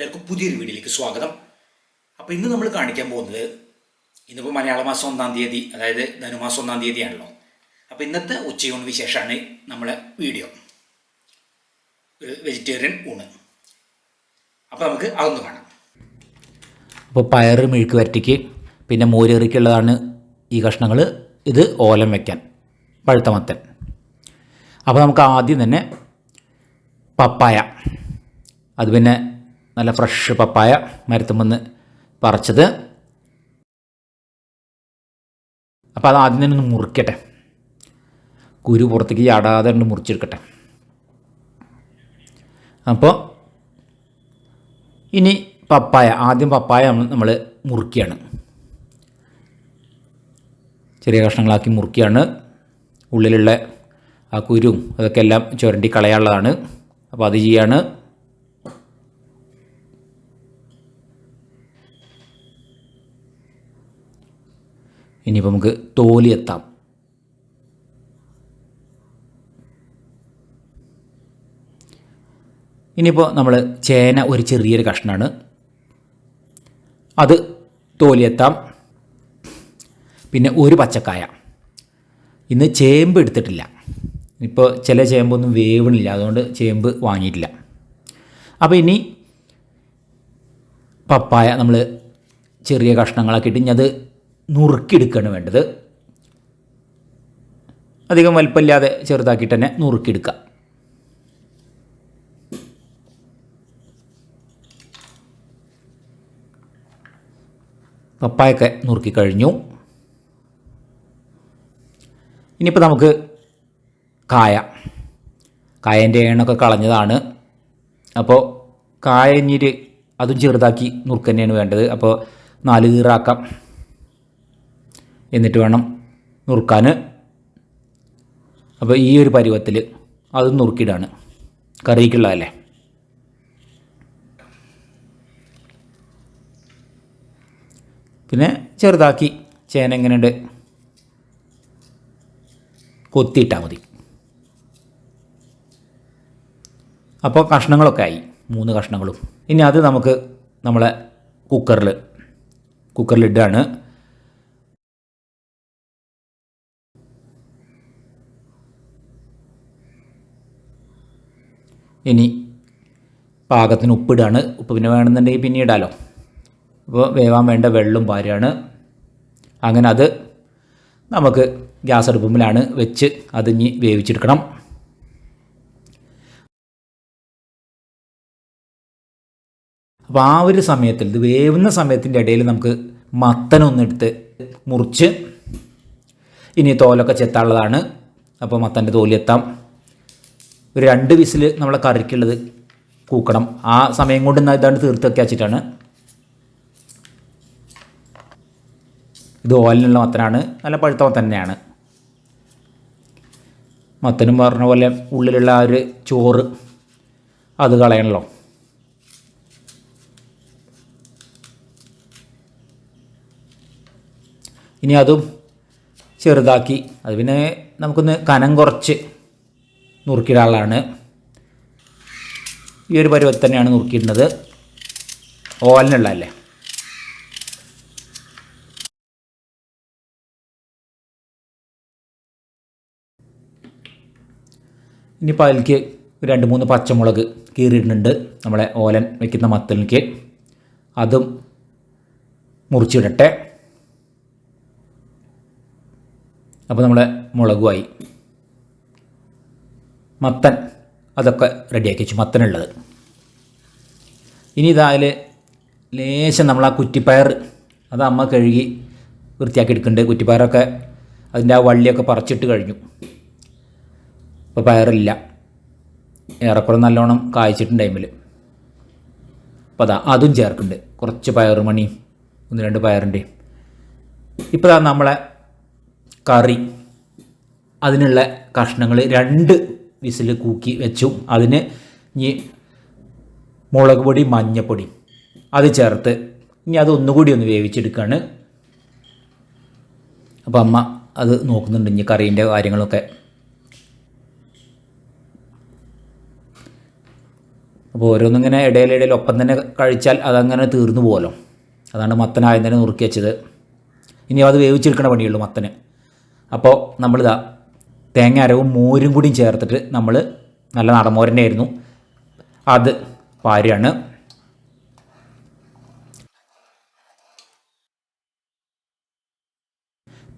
എല്ലാവർക്കും പുതിയൊരു വീഡിയോയിലേക്ക് സ്വാഗതം. അപ്പോൾ ഇന്ന് നമ്മൾ കാണിക്കാൻ പോകുന്നത് ഇന്നിപ്പോൾ മലയാള മാസം ഒന്നാം തീയതി അതായത് ധനുമാസം ഒന്നാം തീയതിയാണല്ലോ. അപ്പോൾ ഇന്നത്തെ ഉച്ചയൂണ് വിശേഷമാണ് നമ്മളെ വീഡിയോ. ഒരു വെജിറ്റേറിയൻ ഊണ്. അപ്പോൾ നമുക്ക് അതൊന്ന് കാണാം. അപ്പോൾ പയർ മെഴുക്ക് വരട്ടിക്ക് പിന്നെ മോരേറിക്കുള്ളതാണ് ഈ കഷ്ണങ്ങൾ ഇത് ഓലം വയ്ക്കാൻ പഴുത്ത മത്തൻ അപ്പോൾ നമുക്ക് ആദ്യം തന്നെ പപ്പായ അത് പിന്നെ നല്ല ഫ്രഷ് പപ്പായ മരത്തുമെന്ന് പറിച്ചത്. അപ്പോൾ അത് ആദ്യം തന്നെ ഒന്ന് മുറിക്കട്ടെ. കുരു പുറത്തേക്ക് ചാടാതെ ഒന്ന് മുറിച്ചെടുക്കട്ടെ. അപ്പോൾ ഇനി പപ്പായ ആദ്യം പപ്പായ നമ്മൾ മുറിക്കുകയാണ്. ചെറിയ കഷ്ണങ്ങളാക്കി മുറിക്കുകയാണ്. ഉള്ളിലുള്ള ആ കുരും അതൊക്കെ എല്ലാം ചുരണ്ടി കളയാനുള്ളതാണ്. അപ്പോൾ അത് ചെയ്യാണ്. ഇനിയിപ്പോൾ നമുക്ക് തോലി എത്താം ഇനിയിപ്പോൾ നമ്മൾ ചേന ഒരു ചെറിയൊരു കഷ്ണമാണ് അത് തോലിയെത്താം. പിന്നെ ഒരു പച്ചക്കായ. ഇന്ന് ചേമ്പ് എടുത്തിട്ടില്ല. ഇപ്പോൾ ചില ചേമ്പൊന്നും വേവണില്ല. അതുകൊണ്ട് ചേമ്പ് വാങ്ങിയിട്ടില്ല. അപ്പോൾ ഇനി പപ്പായ നമ്മൾ ചെറിയ കഷ്ണങ്ങളാക്കിയിട്ട് ഇനി അത് നുറുക്കിയെടുക്കുകയാണ് വേണ്ടത്. അധികം വലിപ്പമില്ലാതെ ചെറുതാക്കിയിട്ട് തന്നെ നുറുക്കിയെടുക്കുക. പപ്പായൊക്കെ നുറുക്കി കഴിഞ്ഞു. ഇനിയിപ്പോൾ നമുക്ക് കായ. കായന്റെ എണ്ണൊക്കെ കളഞ്ഞതാണ്. അപ്പോൾ കായ ഇഞ്ഞിട്ട് അതും ചെറുതാക്കി നുറുക്ക് തന്നെയാണ് വേണ്ടത്. അപ്പോൾ നാല് കീറാക്കാം എന്നിട്ട് വേണം നുറുക്കാൻ അപ്പോൾ ഈ ഒരു പരുവത്തിൽ അത് നുറുക്കിയിടാണ്. കറിക്കുള്ളതല്ലേ പിന്നെ ചെറുതാക്കി ചേന എങ്ങനെയുണ്ട് കൊത്തിയിട്ടാൽ മതി. അപ്പോൾ കഷ്ണങ്ങളൊക്കെ ആയി. മൂന്ന് കഷ്ണങ്ങളും. ഇനി അത് നമുക്ക് നമ്മളെ കുക്കറിൽ കുക്കറിലിടുകയാണ് ഇനി പാകത്തിന് ഉപ്പിടാണ്. ഉപ്പ് പിന്നെ വേണമെന്നുണ്ടെങ്കിൽ പിന്നെ ഇടാലോ അപ്പോൾ വേവാൻ വേണ്ട വെള്ളം പാരാണ് അങ്ങനെ അത് നമുക്ക് ഗ്യാസ് അടുപ്പുമ്പിലാണ് വെച്ച് അതിഞ്ഞ് വേവിച്ചെടുക്കണം. അപ്പോൾ ആ ഒരു സമയത്തിൽ ഇത് വേവുന്ന സമയത്തിന്റെ ഇടയിൽ നമുക്ക് മത്തനൊന്നെടുത്ത് മുറിച്ച് ഇനി തോലൊക്കെ ചെത്താനുള്ളതാണ്. അപ്പോൾ മത്തന്റെ തോലിയെത്താം ഒരു രണ്ട് വിസിൽ നമ്മളെ കറിക്കുള്ളത് കൂക്കണം. ആ സമയം കൊണ്ട് ഇതാണ്ട് തീർത്ത് വയ്ക്കുക വെച്ചിട്ടാണ് ഇത് ഓലിനുള്ള മത്തനാണ്. നല്ല പഴുത്ത മത്തൻ തന്നെയാണ്. മത്തനും പറഞ്ഞ പോലെ ഉള്ളിലുള്ള ആ ഒരു ചോറ് അത് കളയണല്ലോ. ഇനി അതും ചെറുതാക്കി. അത് പിന്നെ നമുക്കൊന്ന് കനം കുറച്ച് നുറുക്കിയിടാനുള്ളതാണ് ഈ ഒരു പരുവത്തി തന്നെയാണ് നുറുക്കിയിടുന്നത് ഓലിനുള്ളതല്ലേ ഇനി അതിലേക്ക് രണ്ട് മൂന്ന് പച്ചമുളക് കീറിയിടുന്നുണ്ട്. നമ്മളെ ഓലൻ വയ്ക്കുന്ന മത്തലിലേക്ക് അതും മുറിച്ചിടട്ടെ. അപ്പോൾ നമ്മളെ മുളകുമായി. മത്തൻ. അതൊക്കെ റെഡിയാക്കി വെച്ചു. മത്തനുള്ളത്. ഇനി ഇതാ അതിൽ ലേശം നമ്മൾ ആ കുറ്റിപ്പയർ അത് അമ്മ കഴുകി വൃത്തിയാക്കി എടുക്കുന്നുണ്ട്. കുറ്റിപ്പയറൊക്കെ അതിന്റെ ആ വള്ളിയൊക്കെ പറിച്ചിട്ട് കഴിഞ്ഞു. ഇപ്പോൾ പയറില്ല. ഏറെക്കുറെ നല്ലോണം കായ്ച്ചിട്ടുണ്ട് ടൈമിൽ അപ്പോൾ അതാ അതും ചേർക്കുന്നുണ്ട്. കുറച്ച് പയറ് മണി ഒന്ന് രണ്ട് പയറിന്റെ. ഇപ്പോൾ നമ്മളെ കറി. അതിനുള്ള കഷ്ണങ്ങൾ രണ്ട് വിസിൽ കൂക്കി വെച്ചു. അതിന് ഇനി മുളക് പൊടി മഞ്ഞപ്പൊടി അത് ചേർത്ത് ഇനി അത് ഒന്നുകൂടി ഒന്ന് വേവിച്ചെടുക്കുകയാണ് അപ്പോൾ അമ്മ അത് നോക്കുന്നുണ്ട് ഇനി കറീന്റെ കാര്യങ്ങളൊക്കെ. അപ്പോൾ ഓരോന്നിങ്ങനെ ഇടയിലിടയിൽ ഒപ്പം തന്നെ കഴിച്ചാൽ അതങ്ങനെ തീർന്നു പോകലോ അതാണ് തന്നെ നുറുക്കി വെച്ചത്. ഇനി അത് വേവിച്ചെടുക്കണ പണിയുള്ളൂ മത്തന്. അപ്പോൾ നമ്മളിതാ തേങ്ങ അരവും മോരും കൂടിയും ചേർത്തിട്ട് നമ്മൾ നല്ല നടമോരന്റെ ആയിരുന്നു അത് പാര്യാണ്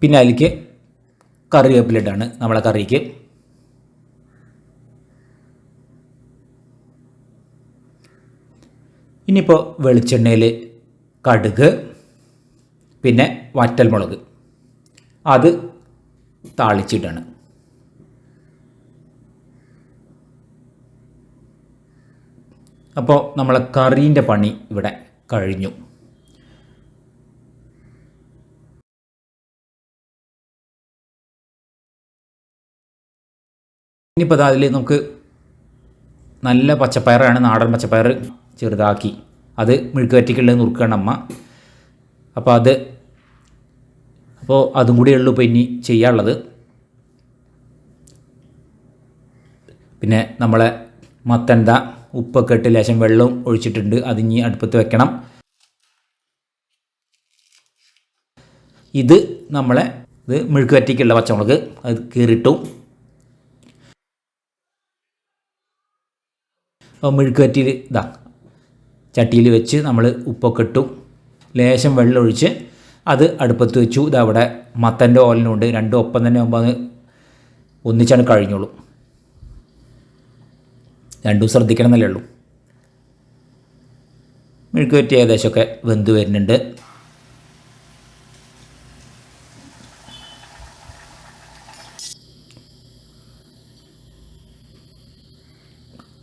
പിന്നെ അതിലേക്ക് കറിവേപ്പിലിട്ടാണ് നമ്മളെ കറിക്ക്. ഇനിയിപ്പോൾ വെളിച്ചെണ്ണയിൽ കടുക് പിന്നെ വറ്റൽമുളക്. അത് താളിച്ചിട്ടാണ്. അപ്പോൾ നമ്മളെ കറീന്റെ പണി ഇവിടെ കഴിഞ്ഞു. ഇനിയിപ്പോൾ അതിൽ നമുക്ക് നല്ല പച്ചപ്പയറാണ് നാടൻ പച്ചപ്പയർ ചെറുതാക്കി. അത് മെഴുക്കുവറ്റിക്കുള്ളത് നുറുക്കുകയാണ് അമ്മ. അപ്പോൾ അത് അപ്പോൾ അതും കൂടിയേ ഉള്ളൂ ഇപ്പോൾ ഇനി ചെയ്യാനുള്ളത്. പിന്നെ നമ്മളെ മത്തണ്ട ഉപ്പൊക്കെ ഇട്ട് ലേശം വെള്ളവും ഒഴിച്ചിട്ടുണ്ട്. അതിഞ്ഞി അടുപ്പത്ത് വെക്കണം. ഇത് നമ്മളെ ഇത് മെഴുക്കുവറ്റിക്കുള്ള പച്ചമുളക്. അത് കീറിട്ടു അപ്പോൾ മെഴുക്കുവറ്റിയിൽ ഇതാ ചട്ടിയിൽ വെച്ച് നമ്മൾ ഉപ്പൊക്കെ ഇട്ടു ലേശം വെള്ളം ഒഴിച്ച് അത് അടുപ്പത്ത് വെച്ചു. ഇതവിടെ മത്തന്റെ ഓലനുണ്ട് രണ്ടും ഒപ്പം തന്നെ ആകുമ്പോൾ അത് ഒന്നിച്ചാണ് കഴിഞ്ഞോളൂ. രണ്ടും ശ്രദ്ധിക്കണം എന്നല്ലേ ഉള്ളൂ. മെഴുക്കുപറ്റി ഏകദേശമൊക്കെ വെന്ത് വരുന്നുണ്ട്.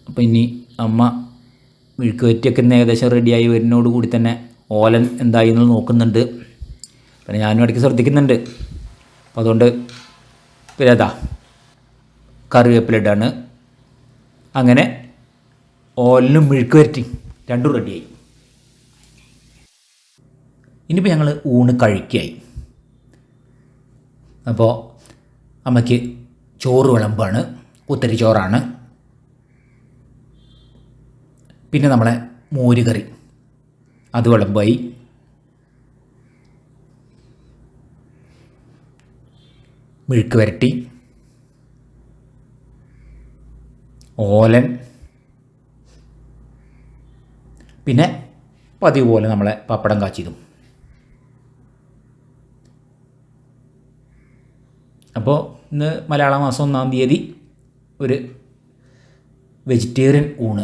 അപ്പോൾ ഇനി അമ്മ മെഴുക്കുപറ്റിയൊക്കെ ഇന്ന് ഏകദേശം റെഡിയായി വരുന്നതോട് കൂടി തന്നെ ഓലൻ എന്തായി എന്ന് നോക്കുന്നുണ്ട്. പിന്നെ ഞാനും ഇടയ്ക്ക് ശ്രദ്ധിക്കുന്നുണ്ട്. അപ്പോൾ അതുകൊണ്ട് പിന്നെ അതാ കറിവേപ്പിലിട്ടാണ് അങ്ങനെ ഓലിനും മിഴുക്ക് വരട്ടി രണ്ടും റെഡിയായി ഇനിയിപ്പോൾ ഞങ്ങൾ ഊണ് കഴിക്കായി. അപ്പോൾ അമ്മയ്ക്ക് ചോറ് വിളമ്പാണ് കുത്തരി ചോറാണ്. പിന്നെ നമ്മളെ മോരുകറി അത് വിളമ്പായി. മെഴുക്ക് വരട്ടി. ഓലൻ. പിന്നെ പതിവ് പോലെ നമ്മളെ പപ്പടം കാച്ചിതും അപ്പോൾ ഇന്ന് മലയാള മാസം ഒന്നാം തീയതി ഒരു വെജിറ്റേറിയൻ ഊണ്.